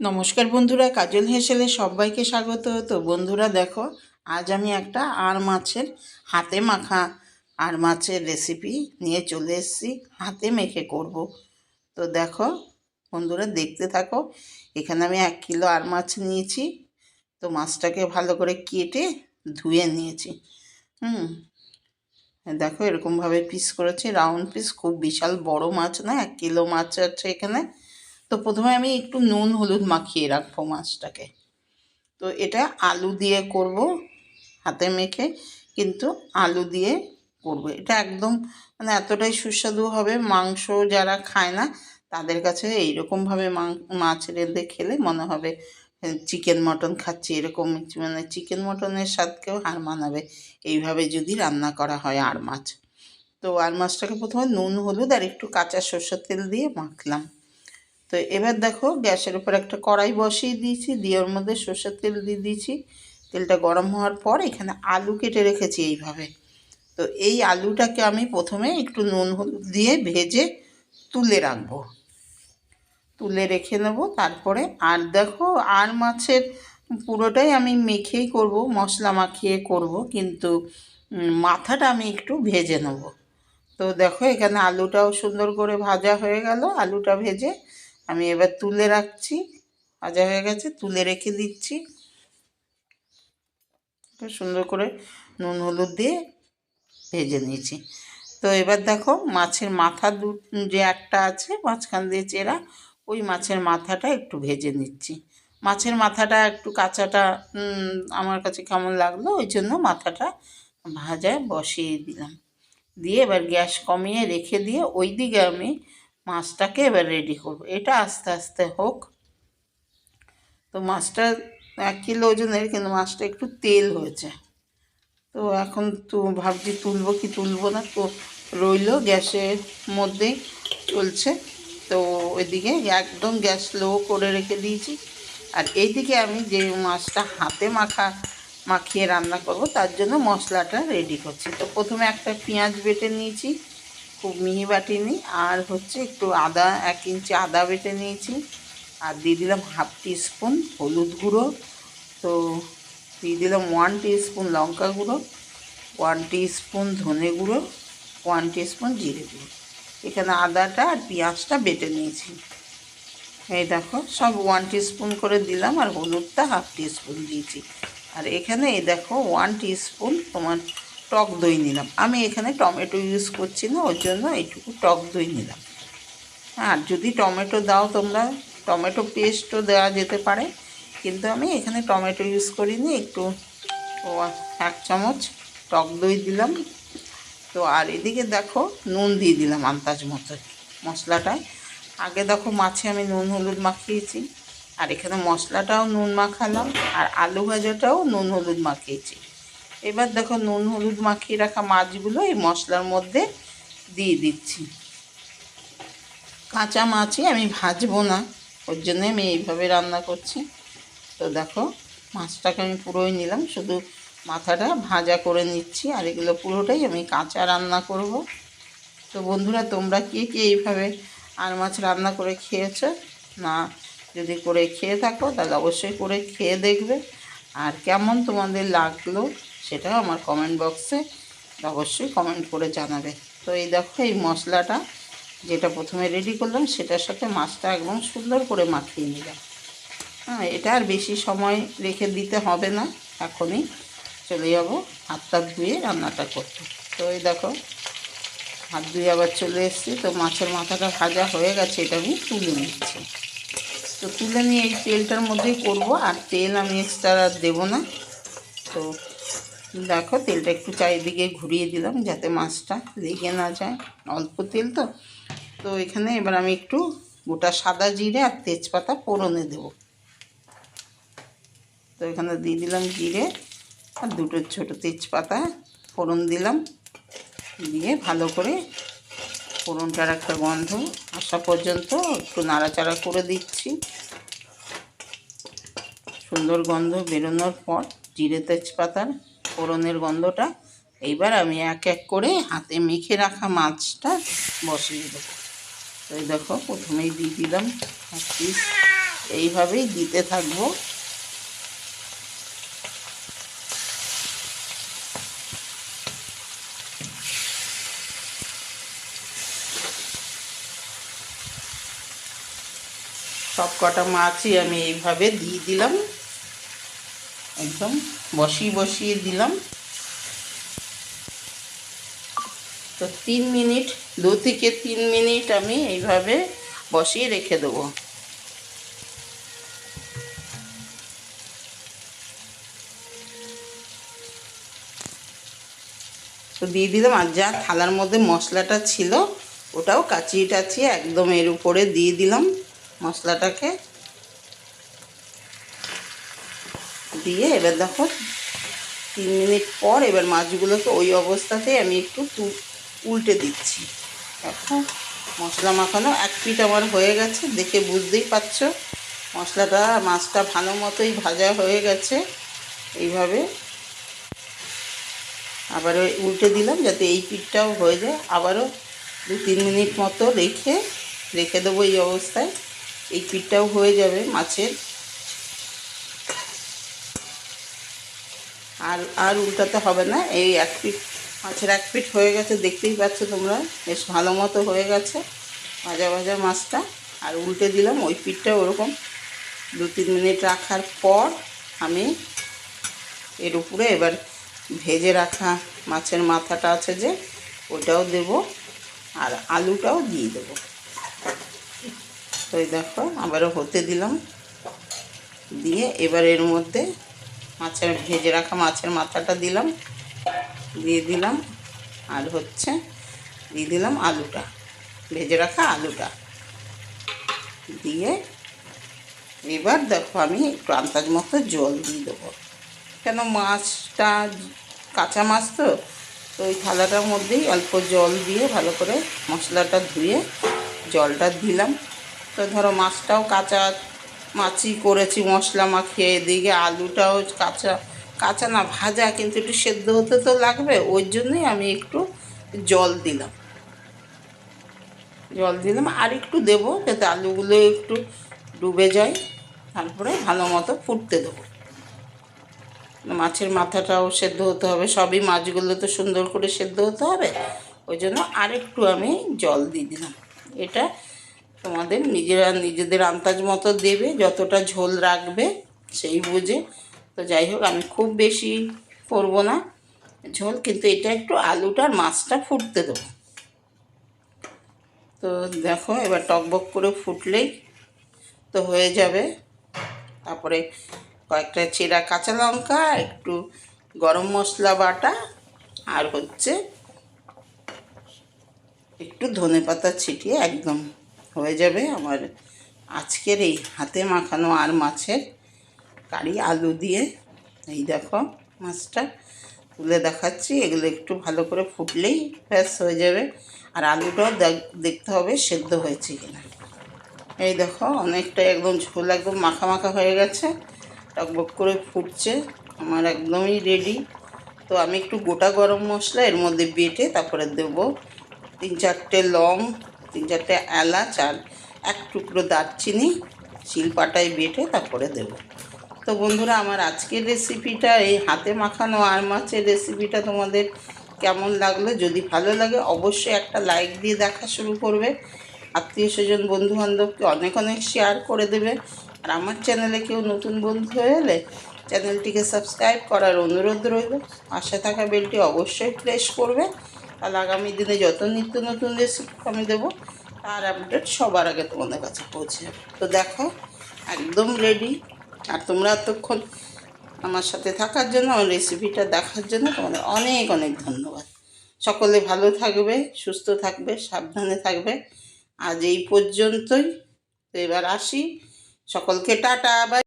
নমস্কার বন্ধুরা, কাজল হেসেলে সবাইকে স্বাগত। তো বন্ধুরা দেখো, আজ আমি একটা আর মাছের হাতে মাখা আর মাছের রেসিপি নিয়ে চলে এসেছি, হাতে মেখে করব। তো দেখো, বন্ধুরা দেখতে থাকো, এখানে আমি এক কিলো আর মাছ নিয়েছি। তো মাছটাকে ভালো করে কেটে ধুয়ে নিয়েছি। হুম, দেখো এরকমভাবে পিস করেছি রাউন্ড পিস খুব বিশাল বড় মাছ না, এক কিলো মাছ আছে এখানে। তো প্রথমে আমি একটু নুন, হলুদ মাখিয়ে রাখব মাছটাকে। তো এটা আলু দিয়ে করব হাতে মেখে, কিন্তু আলু দিয়ে করব। এটা একদম মানে এতটাই সুস্বাদু হবে, মাংস যারা খায় না, তাদের কাছে এইরকমভাবে মাছ রেঁধে খেলে মনে হবে চিকেন, মটন খাচ্ছি এরকম মানে চিকেন, মটনের স্বাদকেও হার মানাবে। এইভাবে যদি রান্না করা হয় আর মাছ। তো আর মাছটাকে প্রথমে নুন, হলুদ আর একটু কাঁচা সর্ষের তেল দিয়ে মাখলাম। তো এবার দেখো গ্যাসের উপর একটা কড়াই বসিয়ে দিয়েছি, দিয়ে ওর মধ্যে সর্ষের তেল দিয়ে দিয়েছি। তেলটা গরম হওয়ার পর এখানে আলু কেটে রেখেছি এইভাবে। তো এই আলুটাকে আমি প্রথমে একটু নুন হলুদ দিয়ে ভেজে তুলে রাখব। তুলে রেখে নেব, তারপরে আর দেখো আর মাছের পুরোটাই আমি মেখেই করব, মশলা মাখিয়ে করব, কিন্তু মাথাটা আমি একটু ভেজে নেব। তো দেখো এখানে আলুটাও সুন্দর করে ভাজা হয়ে গেল, আলুটা ভেজে আমি এবার তুলে রাখছি, ভাজা হয়ে গেছে, তুলে রেখে দিচ্ছি। সুন্দর করে নুন হলুদ দিয়ে ভেজে নিয়েছি। তো এবার দেখো মাছের মাথা দু, যে একটা আছে, মাঝখান দিয়ে চেরা, ওই মাছের মাথাটা একটু ভেজে নিচ্ছি। মাছের মাথাটা একটু কাঁচাটা আমার কাছে কেমন লাগল, ওই জন্য মাথাটা ভাজায় বসিয়ে দিলাম। দিয়ে এবার গ্যাস কমিয়ে রেখে দিয়ে ওই দিকে আমি মাছটাকে এবার রেডি করব। এটা আস্তে আস্তে হোক। তো মাছটা এক কিলো ওজনের, কিন্তু মাছটা একটু তেল হয়েছে। তো এখন তো, ভাবছি তুলবো কি তুলবো না। তো রইল গ্যাসের মধ্যেই চলছে। তো ওইদিকে একদম গ্যাস লো করে রেখে দিয়েছি। আর এইদিকে আমি যে মাছটা হাতে মাখা, মাখিয়ে রান্না করব, তার জন্য মশলাটা রেডি করছি। তো প্রথমে একটা পেঁয়াজ বেটে নিয়েছি। খুব মিহি বাটিনি, আর হচ্ছে একটু আদা, এক ইঞ্চি আদা বেটে নিয়েছি। আর দিয়ে দিলাম হাফ স্পুন হলুদ গুঁড়ো। তো দিয়ে দিলাম ওয়ান স্পুন লঙ্কা গুঁড়ো, ওয়ান স্পুন ধনে গুঁড়ো, ওয়ান স্পুন জিরে গুঁড়ো। এখানে আদাটা আর পেঁয়াজটা বেটে নিয়েছি। এই দেখো, সব ওয়ান স্পুন করে দিলাম আর হলুদটা হাফ স্পুন দিয়েছি। আর এখানে এই দেখো ওয়ান স্পুন তোমার টক দই নিলাম। আমি এখানে টমেটো ইউজ করছি না, ওর জন্য এইটুকু টক দই নিলাম। আর যদি টমেটো দাও তোমরা, টমেটো পেস্টও দেওয়া যেতে পারে, কিন্তু আমি এখানে টমেটো ইউজ করিনি, একটু এক চামচ টক দই দিলাম। তো আর এদিকে দেখো নুন দিয়ে দিলাম আন্দাজ মতো মশলাটায় আগে দেখো মাছে আমি নুন হলুদ মাখিয়েছি, আর এখানে মশলাটাও নুন মাখালাম, আর আলু ভাজাটাও নুন হলুদ মাখিয়েছি। এবার দেখো নুন হলুদ মাখিয়ে রাখা মাছগুলো এই মশলার মধ্যে দিয়ে দিচ্ছি। কাঁচা মাছই আমি ভাজবো না, ওর জন্যে আমি এইভাবে রান্না করছি। তো দেখো, মাছটাকে আমি পুরোই নিলাম, শুধু মাথাটা ভাজা করে নিচ্ছি, আর এগুলো পুরোটাই আমি কাঁচা রান্না করব। তো বন্ধুরা, তোমরা কে কে এইভাবে আর মাছ রান্না করে খেয়েছো? না, যদি করে খেয়ে থাকো, তাহলে অবশ্যই করে খেয়ে দেখবে। আর কেমন তোমাদের লাগল? সেটাও আমার কমেন্ট বক্সে অবশ্যই কমেন্ট করে জানাবে। তো এই দেখো, এই মশলাটা যেটা প্রথমে রেডি করলাম, সেটার সাথে মাছটা একদম সুন্দর করে মাখিয়ে নিলাম। হ্যাঁ এটা আর বেশি সময় রেখে দিতে হবে না, এখনই চলে যাব হাতটা ধুয়ে রান্নাটা করতে। তো এই দেখো, হাত ধুয়ে আবার চলে এসেছি, তো মাছের মাথাটা ভাজা হয়ে গেছে, এটা আমি তুলে নিচ্ছি। তো তুলে নিয়ে এই তেলটার মধ্যেই করব, আর তেল আমি এক্সট্রা দেবো না। তো দেখো, তেলটা একটু চারিদিকে ঘুরিয়ে দিলাম যাতে মাছটা লেগে না যায়। অল্প তেল তো। তো এখানে এবার আমি একটু গোটা সাদা জিরে আর তেজপাতা পোড়নে দেব। তো এখানে দিয়ে দিলাম জিরে আর দুটো ছোটো তেজপাতা ফোড়ন দিলাম। দিয়ে ভালো করে ফোড়নটার একটা গন্ধ আসা পর্যন্ত একটু নাড়াচাড়া করে দিচ্ছি। সুন্দর গন্ধ বেরোনোর পর জিরে তেজপাতার ফোড়নের গন্ধটা, এইবার আমি এক এক করে হাতে মেখে রাখা মাছটা বসিয়ে দেবো। তো দেখো, প্রথমেই দিয়ে দিলাম এক পিস। এইভাবেই দিতে থাকব। সব কটা মাছই আমি এইভাবে দিয়ে দিলাম। একদম বসিয়ে বসিয়ে দিলাম। তো তিন মিনিট, দু থেকে তিন মিনিট আমি এইভাবে বসিয়ে রেখে দেবো। তো দিয়ে দিলাম, আর যা থালার মধ্যে মশলাটা ছিল, ওটাও কাচিয়ে টাচিয়ে একদম এর উপরে দিয়ে দিলাম মশলাটাকে। দিয়ে এবার দেখো তিন মিনিট পর এবার মাছগুলোকে ওই অবস্থাতেই আমি একটু উল্টে দিচ্ছি। দেখো মশলা মাখানো এক পিঠ আমার হয়ে গেছে, দেখে বুঝতেই পারছ। মশলাটা, মাছটা ভালো মতোই ভাজা হয়ে গেছে। এইভাবে আবারও উল্টে দিলাম যাতে এই পিঠটাও হয়ে যায়। আবারও দু তিন মিনিট মতো রেখে রেখে দেবো এই অবস্থায়। এই পিঠটাও হয়ে যাবে মাছের। আর আর উল্টাতে হবে না। এই এক পিঠ মাছের এক পিঠ হয়ে গেছে, দেখতেই পাচ্ছ তোমরা। বেশ ভালো মতো হয়ে গেছে ভাজা ভাজা মাছটা। আর উল্টে দিলাম ওই পিঠটা ওরকম দু তিন মিনিট রাখার পর আমি এর উপরে এবার ভেজে রাখা মাছের মাথাটা আছে যে, ওটাও দেব আর আলুটাও দিয়ে দেবো। তো দেখো, আবারও হতে দিলাম। দিয়ে এবার এর মধ্যে মাছের, ভেজে রাখা মাছের মাথাটা দিলাম, দিয়ে দিলাম, আর হচ্ছে দিয়ে দিলাম আলুটা, ভেজে রাখা আলুটা। দিয়ে এবার দেখো আমি একটু আন্দাজ মতো জল দিয়ে দেবো। কেন মাছটা, কাঁচা মাছ তো তো ওই থালাটার মধ্যেই অল্প জল দিয়ে ভালো করে মশলাটা ধুয়ে জলটা দিলাম। তো ধরো মাছটাও কাঁচা মাছই করেছি, মশলা মাখিয়ে, এদিকে আলুটাও কাঁচা কাঁচা না, ভাজা, কিন্তু একটু সেদ্ধ হতে তো লাগবে, ওই জন্যই আমি একটু জল দিলাম। জল দিলাম, আর একটু দেবো, যাতে আলুগুলো একটু ডুবে যায়, তারপরে ভালো মতো ফুটতে দেবো। মাছের মাথাটাও সেদ্ধ হতে হবে, সবই মাছগুলো তো সুন্দর করে সেদ্ধ হতে হবে, ওই জন্য আরেকটু আমি জল দিয়ে দিলাম। এটা তোমাদের নিজেরা নিজেদের আন্দাজ মতো দেবে, যতটা ঝোল রাখবে সেই বুঝে। তো যাই হোক, আমি খুব বেশি করব না ঝোল, কিন্তু এটা একটু আলুটার মাছটা ফুটতে দেবো। তো দেখো, এবার টকবক করে ফুটলেই তো হয়ে যাবে। তারপরে কয়েকটা চেরা কাঁচা লঙ্কা, একটু গরম মশলা বাটা, আর হচ্ছে একটু ধনে পাতা ছিটিয়ে একদম হয়ে যাবে আমার আজকের এই হাতে মাখানো আর মাছের কারি আলু দিয়ে। এই দেখো মাছটা তুলে দেখাচ্ছি, এগুলো একটু ভালো করে ফুটলেই ব্যাস হয়ে যাবে। আর আলুটাও দেখ- দেখতে হবে সেদ্ধ হয়েছে কিনা। এই দেখো অনেকটা একদম ঝোল একদম মাখা মাখা হয়ে গেছে, টকবক করে ফুটছে, আমার একদমই রেডি তো আমি একটু গোটা গরম মশলা এর মধ্যে বেটে তারপরে দেবো তিন চারটে লং তিন চারটে এলাচ আর এক টুকরো দারচিনি শিলপাটায় বেটে তারপরে দেবো। তো বন্ধুরা, আমার আজকের রেসিপিটা এই হাতে মাখানো আর মাছের রেসিপিটা তোমাদের কেমন লাগল? যদি ভালো লাগে, অবশ্যই একটা লাইক দিয়ে দেখা শুরু করবে। আত্মীয় স্বজন বন্ধু বান্ধবকে অনেক অনেক শেয়ার করে দেবে। আর আমার চ্যানেলে কেউ নতুন বন্ধু হয়ে এলে চ্যানেলটিকে সাবস্ক্রাইব করার অনুরোধ রইল। পাশে থাকা বেলটি অবশ্যই প্রেস করবে। আর আগামী দিনে যত নিত্য নতুন রেসিপি আমি দেবো, তার আপডেট সবার আগে তোমাদের কাছে পৌঁছে তো দেখো, একদম রেডি আর তোমরা এতক্ষণ আমার সাথে থাকার জন্য, আমার রেসিপিটা দেখার জন্য তোমাদের অনেক অনেক ধন্যবাদ। সকলে ভালো থাকবে, সুস্থ থাকবে, সাবধানে থাকবে। আজ এই পর্যন্তই। তো এবার আসি। সকলকে টাটা বাই